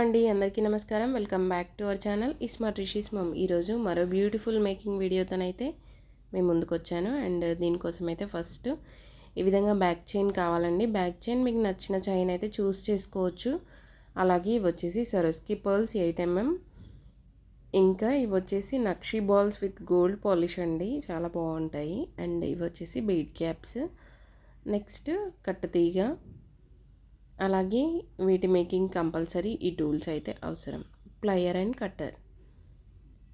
అండి అందరికీ నమస్కారం. Welcome back to our channel. ISmart Rishi's mum. ఈరోజు మరో బ్యూటిఫుల్ మేకింగ్ వీడియోతోనైతే మేము ముందుకు వచ్చాను అండ్ దీనికోసం అయితే ఫస్ట్ ఈ విధంగా బ్యాక్ చైన్ కావాలండి. బ్యాక్ చైన్ మీకు నచ్చిన చైన్ అయితే చూస్ చేసుకోవచ్చు. అలాగే ఇవి వచ్చేసి సరస్కి పర్ల్స్ ఎయిట్ ఎంఎం. ఇంకా ఇవి వచ్చేసి నక్షి బాల్స్ విత్ గోల్డ్ పాలిష్ అండి. చాలా బాగుంటాయి. అండ్ ఇవి వచ్చేసి బీడ్ క్యాప్స్. నెక్స్ట్ కట్టతీగ అలాగే వీటి మేకింగ్ కంపల్సరీ ఈ టూల్స్ అయితే అవసరం. Plier and cutter.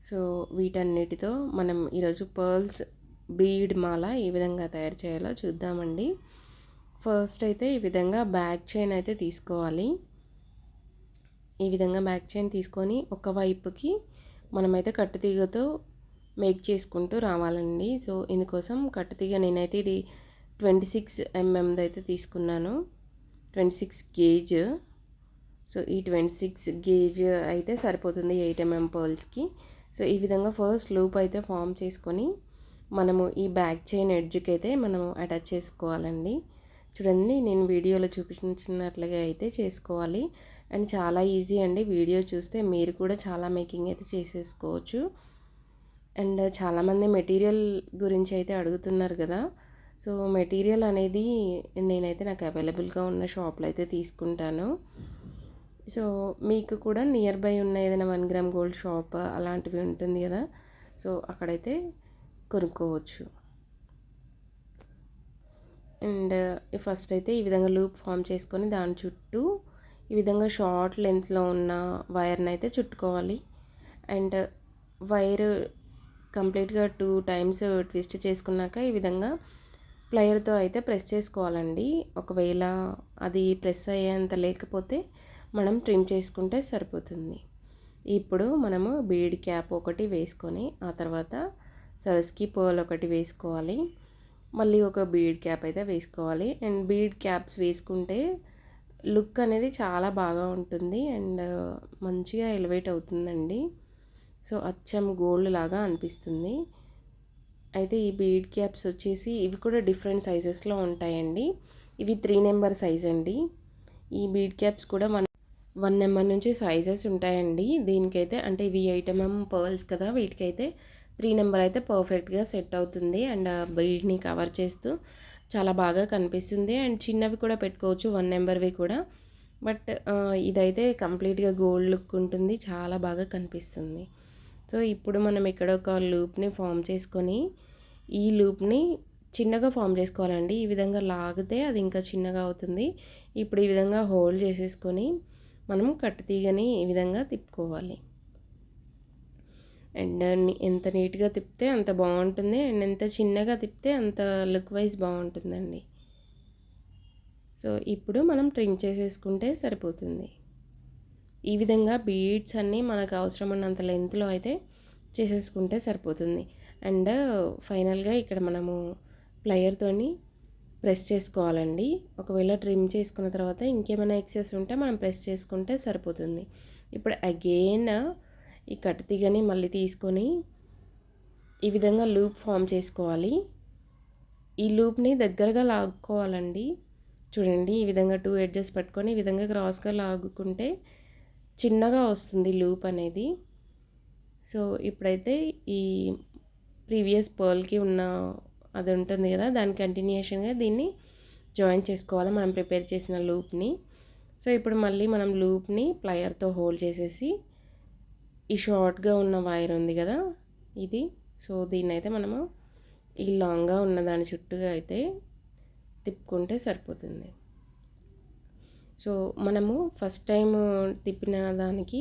సో వీటన్నిటితో మనం ఈరోజు పర్ల్స్ బీడ్ మాల ఏ విధంగా తయారు చేయాలో చూద్దామండి. ఫస్ట్ అయితే ఈ విధంగా బ్యాక్ చైన్ అయితే తీసుకోవాలి. ఈ విధంగా బ్యాక్ చైన్ తీసుకొని ఒక వైపుకి మనమైతే కట్టుతీగతో మేక్ చేసుకుంటూ రావాలండి. సో ఇందుకోసం కట్టుతీగ నేనైతే ఇది ట్వంటీ సిక్స్ ఎంఎంది అయితే తీసుకున్నాను ట్వంటీ సిక్స్ గేజ్. సో ఈ ట్వంటీ సిక్స్ గేజ్ అయితే సరిపోతుంది ఎయిట్ ఎంఎం పర్ల్స్కి. సో ఈ విధంగా ఫస్ట్ లూప్ అయితే ఫామ్ చేసుకొని మనము ఈ బ్యాక్ చైన్ ఎడ్జ్కి అయితే మనము అటాచ్ చేసుకోవాలండి. చూడండి నేను వీడియోలో చూపించినట్లుగా అయితే చేసుకోవాలి. అండ్ చాలా ఈజీ అండి వీడియో చూస్తే. మీరు కూడా చాలా మేకింగ్ అయితే చేసేసుకోవచ్చు. అండ్ చాలామంది మెటీరియల్ గురించి అయితే అడుగుతున్నారు కదా. సో మెటీరియల్ అనేది నేనైతే నాకు అవైలబుల్గా ఉన్న షాప్లో అయితే తీసుకుంటాను. సో మీకు కూడా నియర్ బై ఉన్న ఏదైనా వన్ గ్రామ్ గోల్డ్ షాప్ అలాంటివి ఉంటుంది కదా సో అక్కడైతే కొనుక్కోవచ్చు. అండ్ ఫస్ట్ అయితే ఈ విధంగా లూప్ ఫామ్ చేసుకొని దాని చుట్టూ ఈ విధంగా షార్ట్ లెంత్లో ఉన్న వైర్ని అయితే చుట్టుకోవాలి. అండ్ వైర్ కంప్లీట్గా టూ టైమ్స్ ట్విస్ట్ చేసుకున్నాక ఈ విధంగా ప్లయర్తో అయితే ప్రెస్ చేసుకోవాలండి. ఒకవేళ అది ప్రెస్ అయ్యేంత లేకపోతే మనం ట్రిమ్ చేసుకుంటే సరిపోతుంది. ఇప్పుడు మనము బీడ్ క్యాప్ ఒకటి వేసుకొని ఆ తర్వాత సర్స్కి పర్ల్ ఒకటి వేసుకోవాలి. మళ్ళీ ఒక బీడ్ క్యాప్ అయితే వేసుకోవాలి. అండ్ బీడ్ క్యాప్స్ వేసుకుంటే లుక్ అనేది చాలా బాగా ఉంటుంది. అండ్ మంచిగా ఎలివేట్ అవుతుందండి. సో అచ్చం గోల్డ్ లాగా అనిపిస్తుంది. అయితే ఈ బీడ్ క్యాప్స్ వచ్చేసి ఇవి కూడా డిఫరెంట్ సైజెస్లో ఉంటాయండి. ఇవి త్రీ నెంబర్ సైజ్ అండి. ఈ బీడ్ క్యాప్స్ కూడా వన్ వన్ నెంబర్ నుంచి సైజెస్ ఉంటాయండి. దీనికైతే అంటే ఇవి ఎయిట్ ఎంఎం పర్ల్స్ కదా వీటికైతే త్రీ నెంబర్ అయితే పర్ఫెక్ట్గా సెట్ అవుతుంది. అండ్ బీడ్ని కవర్ చేస్తూ చాలా బాగా కనిపిస్తుంది. అండ్ చిన్నవి కూడా పెట్టుకోవచ్చు వన్ నెంబర్వి కూడా. బట్ ఇదైతే కంప్లీట్గా గోల్డ్ లుక్ ఉంటుంది. చాలా బాగా కనిపిస్తుంది. సో ఇప్పుడు మనం ఇక్కడ ఒక లూప్ని ఫామ్ చేసుకొని ఈ లూప్ని చిన్నగా ఫామ్ చేసుకోవాలండి. ఈ విధంగా లాగితే అది ఇంకా చిన్నగా అవుతుంది. ఇప్పుడు ఈ విధంగా హోల్డ్ చేసేసుకొని మనం కట్టుతీగని ఈ విధంగా తిప్పుకోవాలి. అండ్ ఎంత నీట్గా తిప్పితే అంత బాగుంటుంది. అండ్ ఎంత చిన్నగా తిప్పితే అంత లుక్ వైజ్ బాగుంటుందండి. సో ఇప్పుడు మనం ట్రిమ్ చేసేసుకుంటే సరిపోతుంది. ఈ విధంగా బీడ్స్ అన్నీ మనకు అవసరం ఉన్నంత లెంత్లో అయితే చేసేసుకుంటే సరిపోతుంది. అండ్ ఫైనల్గా ఇక్కడ మనము ప్లయర్తోని ప్రెస్ చేసుకోవాలండి. ఒకవేళ ట్రిమ్ చేసుకున్న తర్వాత ఇంకేమైనా ఎక్సెస్ ఉంటే మనం ప్రెస్ చేసుకుంటే సరిపోతుంది. ఇప్పుడు అగైన్ ఈ కట్టుతీగని మళ్ళీ తీసుకొని ఈ విధంగా లూప్ ఫామ్ చేసుకోవాలి. ఈ లూప్ని దగ్గరగా లాగుకోవాలండి చూడండి ఈ విధంగా టూ ఎడ్జెస్ పట్టుకొని ఈ విధంగా క్రాస్గా లాగుకుంటే చిన్నగా వస్తుంది లూప్ అనేది. సో ఇప్పుడైతే ఈ ప్రీవియస్ పర్ల్కి ఉన్న అది ఉంటుంది కదా దాని కంటిన్యూషన్గా దీన్ని జాయిన్ చేసుకోవాలి. మనం ప్రిపేర్ చేసిన లూప్ని. సో ఇప్పుడు మళ్ళీ మనం లూప్ని ప్లయర్తో హోల్డ్ చేసేసి ఈ షార్ట్గా ఉన్న వైర్ ఉంది కదా ఇది. సో దీన్ని అయితే మనము ఈ లాంగ్గా ఉన్న దాని చుట్టూగా అయితే తిప్పుకుంటే సరిపోతుంది. సో మనము ఫస్ట్ టైం తిప్పిన దానికి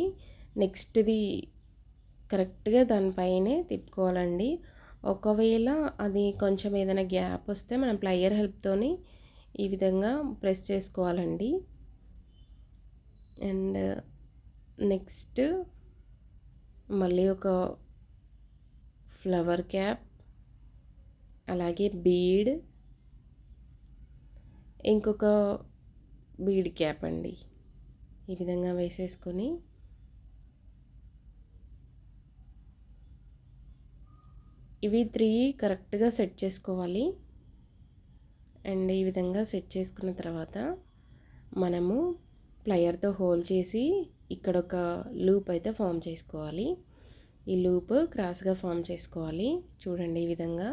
నెక్స్ట్ది కరెక్ట్గా దానిపైనే తిప్పుకోవాలండి. ఒకవేళ అది కొంచెం ఏదైనా గ్యాప్ వస్తే మనం ప్లయర్ హెల్ప్తోని ఈ విధంగా ప్రెస్ చేసుకోవాలండి. అండ్ నెక్స్ట్ మళ్ళీ ఒక ఫ్లవర్ క్యాప్ అలాగే బీడ్ ఇంకొక బీడ్ క్యాప్ అండి. ఈ విధంగా వేసేసుకొని ఇవి త్రీ కరెక్ట్గా సెట్ చేసుకోవాలి. అండ్ ఈ విధంగా సెట్ చేసుకున్న తర్వాత మనము ప్లయర్తో హోల్ చేసి ఇక్కడ ఒక లూప్ అయితే ఫామ్ చేసుకోవాలి. ఈ లూప్ క్రాస్గా ఫామ్ చేసుకోవాలి. చూడండి ఈ విధంగా.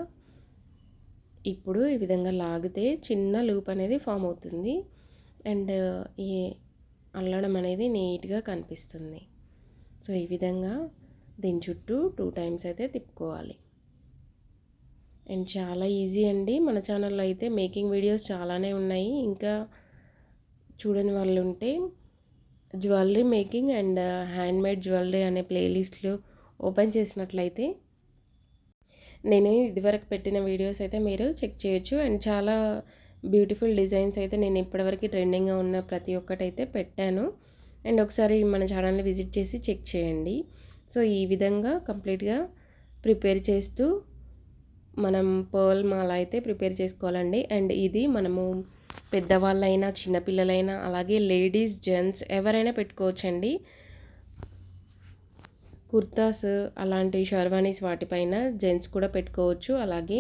ఇప్పుడు ఈ విధంగా లాగితే చిన్న లూప్ అనేది ఫామ్ అవుతుంది. అండ్ ఈ అల్లడం అనేది నీట్గా కనిపిస్తుంది. సో ఈ విధంగా దీని చుట్టూ టూ టైమ్స్ అయితే తిప్పుకోవాలి. అండ్ చాలా ఈజీ అండి. మన ఛానల్లో అయితే మేకింగ్ వీడియోస్ చాలానే ఉన్నాయి. ఇంకా చూడని వాళ్ళు ఉంటే jewellery making and handmade jewellery అనే ప్లేలిస్ట్లు ఓపెన్ చేసినట్లయితే నేను ఇదివరకు పెట్టిన వీడియోస్ అయితే మీరు చెక్ చేయొచ్చు. అండ్ చాలా బ్యూటిఫుల్ డిజైన్స్ అయితే నేను ఇప్పటివరకు ట్రెండింగ్గా ఉన్న ప్రతి ఒక్కటి అయితే పెట్టాను. అండ్ ఒకసారి మన ఛానల్ని విజిట్ చేసి చెక్ చేయండి. సో ఈ విధంగా కంప్లీట్గా ప్రిపేర్ చేస్తూ మనం పర్ల్ మాల అయితే ప్రిపేర్ చేసుకోవాలండి. అండ్ ఇది మనము పెద్దవాళ్ళైనా చిన్నపిల్లలైనా అలాగే లేడీస్ జెంట్స్ ఎవరైనా పెట్టుకోవచ్చండి. కుర్తాస్ అలాంటి షర్వానీస్ వాటిపైన జెంట్స్ కూడా పెట్టుకోవచ్చు. అలాగే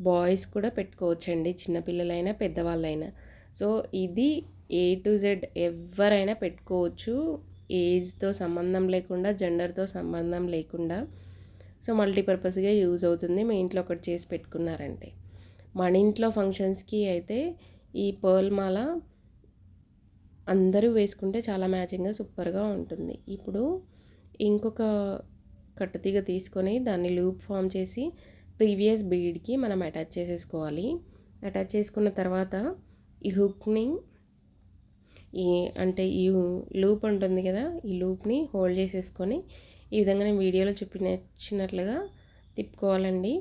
బాయ్స్ కూడా పెట్టుకోవచ్చండి చిన్నపిల్లలైనా పెద్దవాళ్ళైనా. సో ఇది ఏ టు జెడ్ ఎవరైనా పెట్టుకోవచ్చు. ఏజ్తో సంబంధం లేకుండా జెండర్తో సంబంధం లేకుండా. సో మల్టీపర్పస్గా యూజ్ అవుతుంది. మీ ఇంట్లో ఒకటి చేసి పెట్టుకున్నారంటే. మన ఇంట్లో ఫంక్షన్స్కి అయితే ఈ పర్ల్ మాల అందరూ వేసుకుంటే చాలా మ్యాచింగ్గా సూపర్గా ఉంటుంది. ఇప్పుడు ఇంకొక కట్టుతీగ తీసుకొని దాన్ని లూప్ ఫామ్ చేసి ప్రీవియస్ బీడ్కి మనం అటాచ్ చేసేసుకోవాలి. అటాచ్ చేసుకున్న తర్వాత ఈ హుక్ని ఈ అంటే ఈ లూప్ ఉంటుంది కదా ఈ లూప్ని హోల్డ్ చేసేసుకొని ఈ విధంగా నేను వీడియోలో చూపించినట్లుగా తిప్పుకోవాలండి.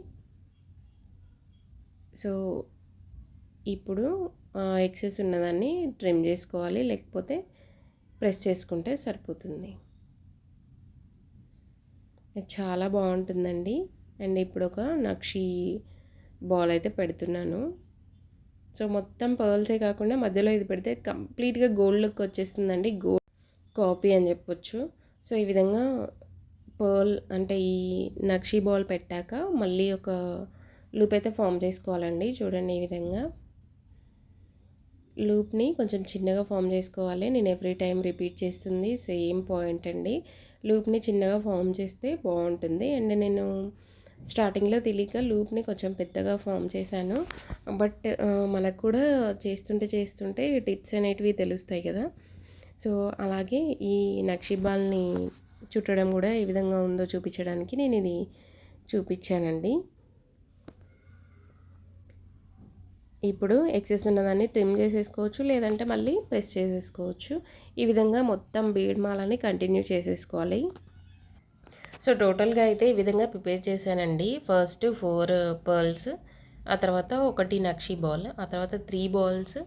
సో ఇప్పుడు ఎక్సెస్ ఉన్నదాన్ని ట్రిమ్ చేసుకోవాలి. లేకపోతే ప్రెస్ చేసుకుంటే సరిపోతుంది. చాలా బాగుంటుందండి. అండ్ ఇప్పుడు ఒక నక్షి బాల్ అయితే పెడుతున్నాను. సో మొత్తం పర్ల్సే కాకుండా మధ్యలో ఇది పెడితే కంప్లీట్గా గోల్డ్ లుక్ వచ్చేస్తుందండి. గోల్డ్ కాపీ అని చెప్పొచ్చు. సో ఈ విధంగా పర్ల్ అంటే ఈ నక్షి బాల్ పెట్టాక మళ్ళీ ఒక లూప్ అయితే ఫామ్ చేసుకోవాలండి. చూడండి ఈ విధంగా. లూప్ని కొంచెం చిన్నగా ఫామ్ చేసుకోవాలి. నేను ఎవ్రీ టైం రిపీట్ చేస్తుంది సేమ్ పాయింట్ అండి. లూప్ని చిన్నగా ఫామ్ చేస్తే బాగుంటుంది. అండ్ నేను స్టార్టింగ్లో తెలియక లూప్ని కొంచెం పెద్దగా ఫామ్ చేశాను. బట్ మనకు కూడా చేస్తుంటే చేస్తుంటే టిప్స్ అనేటివి తెలుస్తాయి కదా. సో అలాగే ఈ నక్షిబాల్ని చుట్టడం కూడా ఏ విధంగా ఉందో చూపించడానికి నేను ఇది చూపించానండి. ఇప్పుడు ఎక్సెస్ ఉన్నదాన్ని ట్రిమ్ చేసేసుకోవచ్చు లేదంటే మళ్ళీ ప్రెస్ చేసేసుకోవచ్చు. ఈ విధంగా మొత్తం బీడ్ మాలని కంటిన్యూ చేసేసుకోవాలి. సో టోటల్గా అయితే ఈ విధంగా ప్రిపేర్ చేశానండి. ఫస్ట్ ఫోర్ పర్ల్స్ ఆ తర్వాత ఒకటి నక్షి బాల్ ఆ తర్వాత త్రీ బాల్స్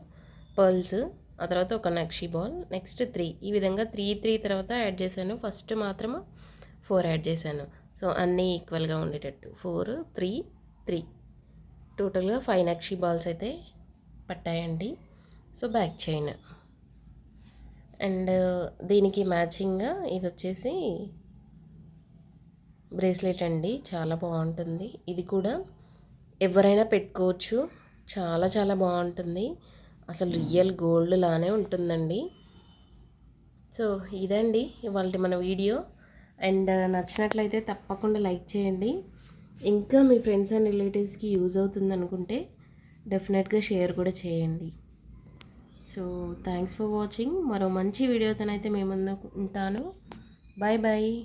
పర్ల్స్ ఆ తర్వాత ఒక నక్షి బాల్ నెక్స్ట్ త్రీ. ఈ విధంగా త్రీ త్రీ తర్వాత యాడ్ చేశాను. ఫస్ట్ మాత్రము ఫోర్ యాడ్ చేశాను. సో అన్నీ ఈక్వల్గా ఉండేటట్టు. Four three three. టోటల్గా ఫైవ్ నక్షి బాల్స్ అయితే పట్టాయండి. So back chain. అండ్ దీనికి మ్యాచింగ్గా ఇది వచ్చేసి బ్రేస్లెట్ అండి చాలా బాగుంటుంది. ఇది కూడా ఎవరైనా పెట్టుకోవచ్చు. చాలా చాలా బాగుంటుంది. అసలు రియల్ గోల్డ్ లానే ఉంటుందండి. సో ఇదండి ఇవాళ మన వీడియో. అండ్ నచ్చినట్లయితే తప్పకుండా లైక్ చేయండి. ఇంకా మీ ఫ్రెండ్స్ అండ్ రిలేటివ్స్కి యూజ్ అవుతుంది అనుకుంటే డెఫినెట్గా షేర్ కూడా చేయండి. So thanks for watching. మరో మంచి వీడియోతోనైతే మేము ఉంటాను. Bye bye.